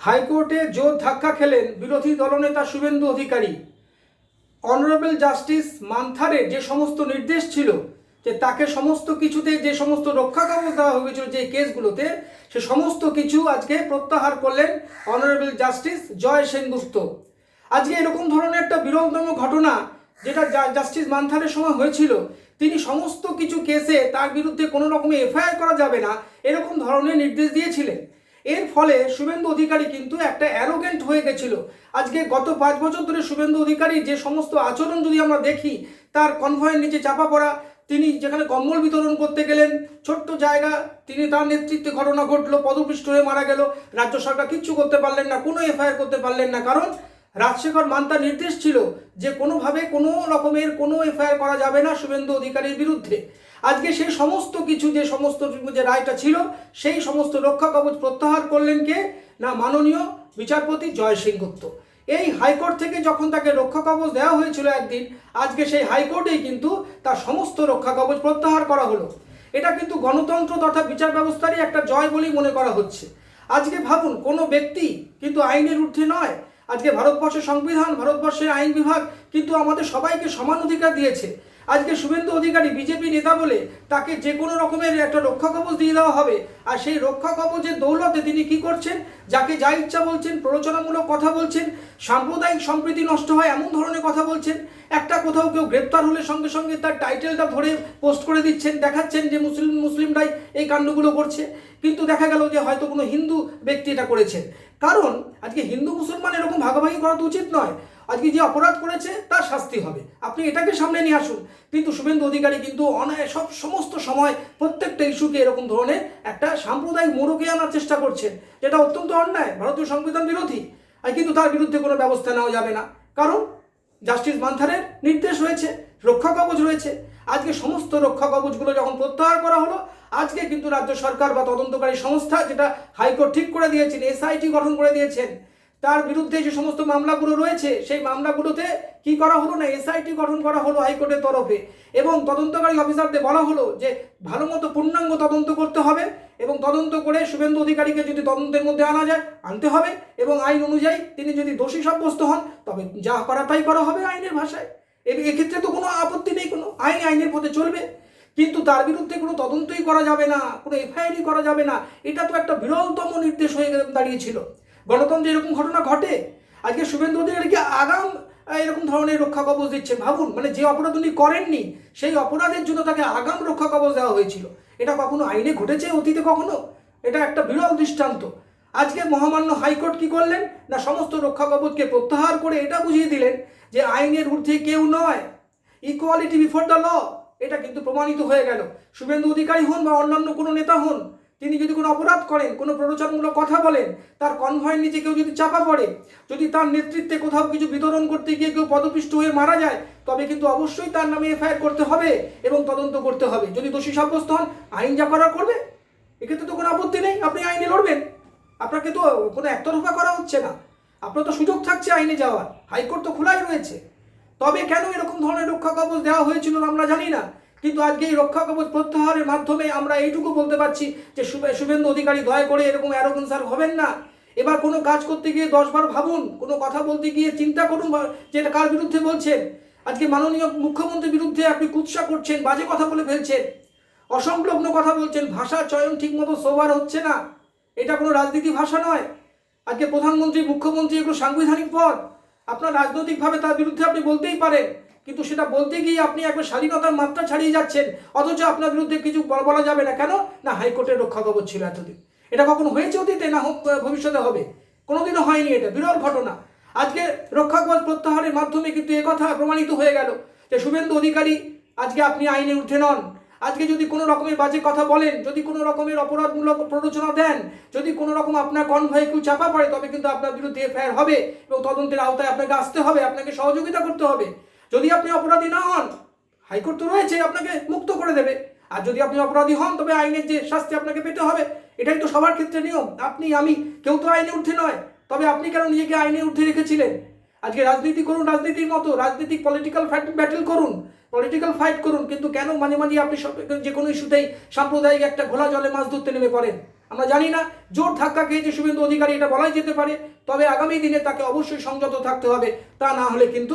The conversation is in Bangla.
হাইকোর্টে জোর ধাক্কা খেলেন বিরোধী দলনেতা শুভেন্দু অধিকারী। অনারেবল জাস্টিস মান্থারের যে সমস্ত নির্দেশ ছিল যে তাকে সমস্ত কিছুতে যে সমস্ত রক্ষা কবচ দেওয়া হয়েছিল যে কেসগুলোতে, সে সমস্ত কিছু আজকে প্রত্যাহার করলেন অনারেবল জাস্টিস জয় সেনগুপ্ত। আজকে এরকম ধরনের একটা বিরলতম ঘটনা যেটা জাস্টিস মান্থারের সময় হয়েছিল, তিনি সমস্ত কিছু কেসে তার বিরুদ্ধে কোনো রকমে এফআইআর করা যাবে না, এরকম ধরনের নির্দেশ দিয়েছিলেন। এর ফলে শুভেন্দু অধিকারী কিন্তু একটা অ্যারোগেন্ট হয়ে গেছিল। আজকে গত পাঁচ বছর ধরে শুভেন্দু অধিকারী যে সমস্ত আচরণ যদি আমরা দেখি, তার কনভয়ের নিচে চাপা পড়া, তিনি যেখানে কম্বল বিতরণ করতে গেলেন, ছোট্ট জায়গা, তিনি তার নেতৃত্বে ঘটনা ঘটলো, পদপৃষ্ট হয়ে মারা গেল, রাজ্য সরকার কিচ্ছু করতে পারলেন না, কোনো এফআইআর করতে পারলেন না, কারণ রাজশেখর মান্তার নির্দেশ ছিল যে কোনোভাবে কোনো রকমের কোনো এফআইআর করা যাবে না শুভেন্দু অধিকারীর বিরুদ্ধে। আজকে সেই সমস্ত কিছু যে সমস্ত যে রায়টা ছিল, সেই সমস্ত রক্ষা কবচ প্রত্যাহার করলেন কে? না, মাননীয় বিচারপতি জয় সিংগুপ্ত এই হাইকোর্ট থেকে যখন তাকে রক্ষা কবচ দেওয়া হয়েছিল একদিন, আজকে সেই হাইকোর্টেই কিন্তু তার সমস্ত রক্ষা কবচ প্রত্যাহার করা হলো। এটা কিন্তু গণতন্ত্র তথা বিচার ব্যবস্থারই একটা জয় বলেই মনে করা হচ্ছে। আজকে ভাবুন, কোনো ব্যক্তি কিন্তু আইনের ঊর্ধ্বে নয়। আজকে ভারতবর্ষের সংবিধান, ভারতবর্ষের আইন বিভাগ কিন্তু আমাদের সবাইকে সমান অধিকার দিয়েছে। আজকে শুভেন্দু অধিকারী বিজেপি নেতা বলে তাকে যে কোনো রকমের একটা রক্ষা কবচ দিয়ে দেওয়া হবে। আর সেই রক্ষা কবচের দৌলতে তিনি কি করছেন? যাকে যা ইচ্ছা বলছেন, প্ররোচনামূলক কথা বলছেন, সাম্প্রদায়িক সম্প্রীতি নষ্ট হয় এমন ধরনের কথা বলছেন, একটা কোথাও কেউ গ্রেপ্তার হলে সঙ্গে সঙ্গে তার টাইটেলটা ধরে পোস্ট করে দিচ্ছেন, দেখাচ্ছেন যে মুসলিম, মুসলিমরাই এই কাণ্ডগুলো করছে। কিন্তু দেখা গেল যে হয়তো কোনো হিন্দু ব্যক্তি এটা করেছেন। কারণ আজকে হিন্দু, মুসলমান এরকম ভাগাভাগি করা তো উচিত নয়। আজকে যে অপরাধ করেছে, তার শাস্তি হবে। আপনি এটাকে সামনে নিয়ে আসুন। কিন্তু শুভেন্দু অধিকারী কিন্তু অনায় সব সমস্ত সময় প্রত্যেকটা ইস্যুকে এরকম ধরনের একটা সাম্প্রদায়িক মোড়কে আনার চেষ্টা করছেন, যেটা অত্যন্ত অন্যায়, ভারতীয় সংবিধান বিরোধী। আর কিন্তু তার বিরুদ্ধে কোনো ব্যবস্থা নেওয়া যাবে না। কারণ জাস্টিস মান্থারের নির্দেশ রয়েছে, রক্ষা কবচ রয়েছে। আজকে সমস্ত রক্ষা কবচগুলো যখন প্রত্যাহার করা হলো, আজকে কিন্তু রাজ্য সরকার বা তদন্তকারী সংস্থা যেটা হাইকোর্ট ঠিক করে দিয়েছেন, এসআইটি গঠন করে দিয়েছেন তার বিরুদ্ধে যে সমস্ত মামলাগুলো রয়েছে, সেই মামলাগুলোতে কি করা হলো না? এসআইটি গঠন করা হলো হাইকোর্টের তরফে। এবং তদন্তকারী অফিসারদের বলা হলো যে, ভালো মতো পূর্ণাঙ্গ তদন্ত করতে হবে এবং তদন্ত করে শুভেন্দু অধিকারীকে যদি তদন্তের মধ্যে আনা যায়, আনতে হবে এবং আইন অনুযায়ী তিনি যদি দোষী সাব্যস্ত হন, তবে যা করা তাই করা হবে আইনের ভাষায়। এক্ষেত্রে তো কোনো আপত্তি নেই, কোনো আইন আইনের পথে চলবে। কিন্তু তার বিরুদ্ধে কোনো তদন্তই করা যাবে না, কোনো এফআইআরই করা যাবে না। এটা তো একটা বিরলতম নির্দেশ হয়ে দাঁড়িয়েছিল। গণতন্ত্রে এরকম ঘটনা ঘটে? আজকে শুভেন্দু অধিকারীকে আগাম এরকম ধরনের রক্ষা কবচ দিচ্ছেন ভাবুন মানে যে অপরাধ উনি করেননি, সেই অপরাধের জন্য তাকে আগাম রক্ষা কবচ দেওয়া হয়েছিল। এটা কখনো আইনে ঘটেছে অতীতে কখনো? এটা একটা বিরল দৃষ্টান্ত। আজকে মহামান্য হাইকোর্ট কি করলেন? না, সমস্ত রক্ষা কবচকে প্রত্যাহার করে এটা বুঝিয়ে দিলেন যে আইনের ঊর্ধ্বে কেউ নয়। ইকুয়ালিটি বিফোর দ্য ল এটা কিন্তু প্রমাণিত হয়ে গেল। শুভেন্দু অধিকারী হন বা অন্যান্য কোনো নেতা হন তিনি যদি কোনো অপরাধ করেন, কোনো প্ররোচনামূলক কথা বলেন, তার কনভয়ের নিচে কেউ যদি চাপা পড়ে, যদি তার নেতৃত্বে কোথাও কিছু বিতরণ করতে গিয়ে কেউ পদপিষ্ট হয়ে মারা যায়, তবে কিন্তু অবশ্যই তার নামে এফআইআর করতে হবে এবং তদন্ত করতে হবে। যদি দোষী সাব্যস্ত হন, আইন যা করার করবে। এক্ষেত্রে তো কোনো আপত্তি নেই, আপনি আইনে লড়বেন। আপনাকে তো কোনো একতরফা করা হচ্ছে না। আপনার তো সুযোগ থাকছে আইনে যাওয়ার। হাইকোর্ট তো খোলাই রয়েছে। তবে কেন এরকম ধরনের রক্ষা কবচ দেওয়া হয়েছিল আমরা জানি না। কিন্তু আজকে এই রক্ষা কবচ প্রত্যাহারের মাধ্যমে আমরা এইটুকু বলতে পারছি যে শুভে- শুভেন্দু অধিকারী দয়া করে এরকম অ্যারোগেন্সার হবেন না। এবার কোনো কাজ করতে গিয়ে দশবার ভাবুন, কোনো কথা বলতে গিয়ে চিন্তা করুন যে এটা কার বিরুদ্ধে বলছেন। আজকে মাননীয় মুখ্যমন্ত্রীর বিরুদ্ধে আপনি কুৎসা করছেন, বাজে কথা বলে ফেলছেন। অসংলগ্ন কথা বলছেন, ভাষা চয়ন ঠিকমতো সোবার হচ্ছে না। এটা কোনো রাজনীতি ভাষা নয়। আজকে প্রধানমন্ত্রী, মুখ্যমন্ত্রী এগুলো সাংবিধানিক পদ আপনার রাজনৈতিকভাবে তার বিরুদ্ধে আপনি বলতেই পারেন। কিন্তু সেটা বলতে গিয়ে আপনি একবার স্বাধীনতার মাত্রা ছাড়িয়ে যাচ্ছেন, অথচ আপনার বিরুদ্ধে কিছু বল- যাবে না। কেন? না, হাইকোর্টের রক্ষা কবচ ছিল এতদিন। এটা কখনো হয়েছে অতীতে? না ভবিষ্যতে হবে। কোনোদিনও হয়নি এটা, বিরল ঘটনা। আজকে রক্ষা কবচ প্রত্যাহারের মাধ্যমে কিন্তু কথা প্রমাণিত হয়ে গেল যে শুভেন্দু অধিকারী আজকে আপনি আইনে উঠে নন। আজকে যদি কোনো রকমের বাজে কথা বলেন, যদি কোনো রকমের অপরাধমূলক প্ররোচনা দেন, যদি কোনো রকম আপনার কনভয়ে কেউ চাপা পড়ে, তবে কিন্তু আপনার বিরুদ্ধে এফআইআর হবে এবং তদন্তের আওতায় আপনাকে আসতে হবে, আপনাকে সহযোগিতা করতে হবে। যদি আপনি অপরাধী না হন, হাইকোর্ট তো রয়েছে, আপনাকে মুক্ত করে দেবে। আর যদি আপনি অপরাধী হন, তবে আইনের যে শাস্তি আপনাকে পেতে হবে, এটাই তো সবার ক্ষেত্রে নিয়ম। আপনি, আমি, কেউ তো আইনে উঠে নয়, তবে আপনি কেন নিজেকে আইনে উঠে রেখেছিলেন? আজকে রাজনীতি করুন, রাজনীতির মতো, রাজনৈতিক পলিটিক্যাল ফাইট ব্যাটেল করুন পলিটিক্যাল ফাইট করুন, কিন্তু কেন মাঝে মাঝে আপনি সব, যে কোনো ইস্যুতেই সাম্প্রদায়িক একটা ঘোলা জলে মাছ ধরতে নেমে পড়েন? আমরা জানি না, জোর ধাক্কা খেয়েছে শুভেন্দু অধিকারী এটা বলাই যেতে পারে, তবে আগামী দিনে তাকে অবশ্যই সংযত থাকতে হবে, তা না হলে কিন্তু